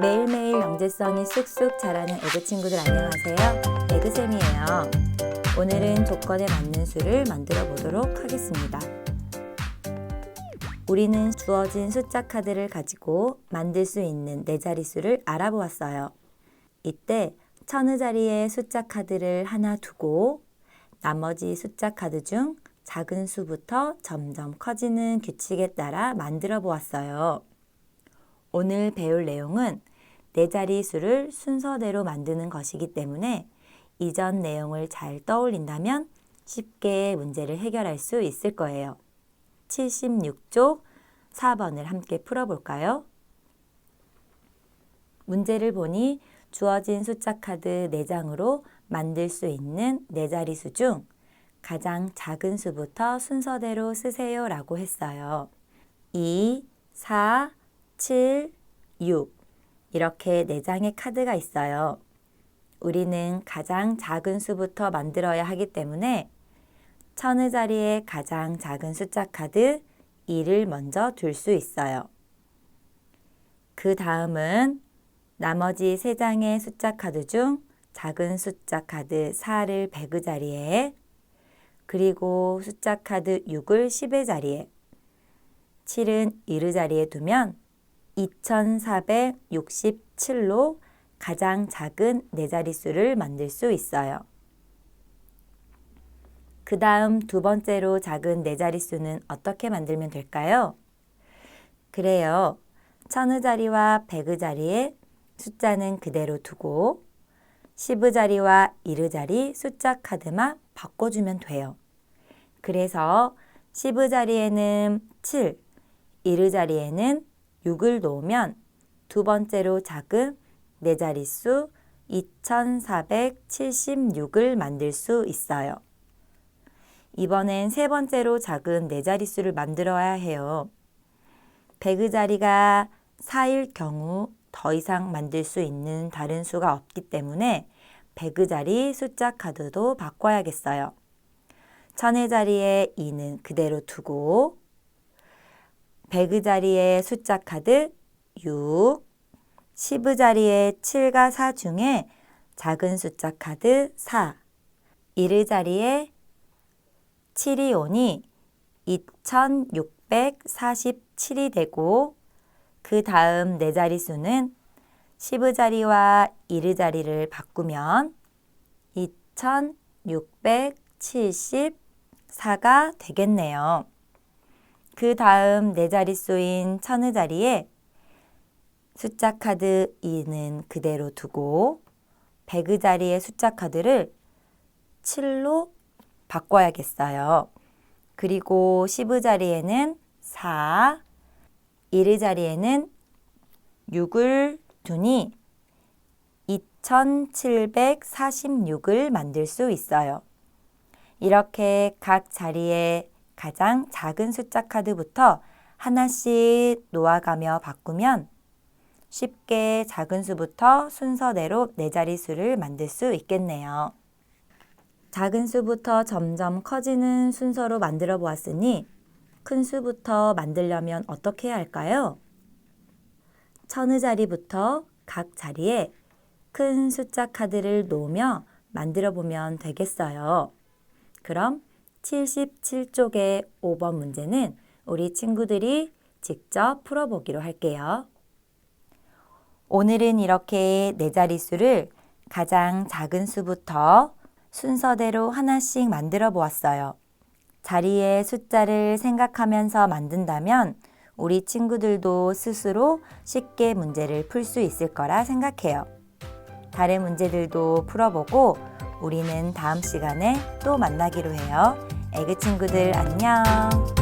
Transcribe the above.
매일매일 영재성이 쑥쑥 자라는 에그 친구들 안녕하세요. 에그쌤이에요. 오늘은 조건에 맞는 수를 만들어 보도록 하겠습니다. 우리는 주어진 숫자 카드를 가지고 만들 수 있는 네 자릿수를 알아보았어요. 이때 천의 자리에 숫자 카드를 하나 두고 나머지 숫자 카드 중 작은 수부터 점점 커지는 규칙에 따라 만들어 보았어요. 오늘 배울 내용은 네 자리 수를 순서대로 만드는 것이기 때문에 이전 내용을 잘 떠올린다면 쉽게 문제를 해결할 수 있을 거예요. 76쪽 4번을 함께 풀어볼까요? 문제를 보니 주어진 숫자 카드 4장으로 만들 수 있는 네 자리 수 중 가장 작은 수부터 순서대로 쓰세요 라고 했어요. 2, 4, 7, 6 이렇게 4장의 카드가 있어요. 우리는 가장 작은 수부터 만들어야 하기 때문에 천의 자리에 가장 작은 숫자 카드 2를 먼저 둘 수 있어요. 그 다음은 나머지 3장의 숫자 카드 중 작은 숫자 카드 4를 100의 자리에 그리고 숫자 카드 6을 10의 자리에 7은 1의 자리에 두면 2467로 가장 작은 네 자릿수를 만들 수 있어요. 그 다음 두 번째로 작은 네 자릿수는 어떻게 만들면 될까요? 그래요. 천의 자리와 백의 자리에 숫자는 그대로 두고 10의 자리와 1의 자리 숫자 카드만 바꿔주면 돼요. 그래서 10의 자리에는 7, 1의 자리에는 6을 놓으면 두 번째로 작은 네 자릿수 2476을 만들 수 있어요. 이번엔 세 번째로 작은 네 자릿수를 만들어야 해요. 100의 자리가 4일 경우 더 이상 만들 수 있는 다른 수가 없기 때문에 100의 자리 숫자 카드도 바꿔야겠어요. 천의 자리에 2는 그대로 두고 100의 자리에 숫자 카드 6, 10의 자리에 7과 4 중에 작은 숫자 카드 4, 1의 자리에 7이 오니 2647이 되고 그 다음 네 자릿수는 10의 자리와 1의 자리를 바꾸면 2674가 되겠네요. 그 다음 네 자릿수인 천의 자리에 숫자 카드 2는 그대로 두고 100의 자리의 숫자 카드를 7로 바꿔야겠어요. 그리고 10의 자리에는 4, 1의 자리에는 6을 두니 2746을 만들 수 있어요. 이렇게 각 자리에 가장 작은 숫자 카드부터 하나씩 놓아가며 바꾸면 쉽게 작은 수부터 순서대로 네 자릿수를 만들 수 있겠네요. 작은 수부터 점점 커지는 순서로 만들어 보았으니 큰 수부터 만들려면 어떻게 해야 할까요? 천의 자리부터 각 자리에 큰 숫자 카드를 놓으며 만들어 보면 되겠어요. 그럼 77쪽의 5번 문제는 우리 친구들이 직접 풀어보기로 할게요. 오늘은 이렇게 네 자릿수를 가장 작은 수부터 순서대로 하나씩 만들어 보았어요. 자리의 숫자를 생각하면서 만든다면 우리 친구들도 스스로 쉽게 문제를 풀 수 있을 거라 생각해요. 다른 문제들도 풀어보고 우리는 다음 시간에 또 만나기로 해요. 애기 친구들 안녕!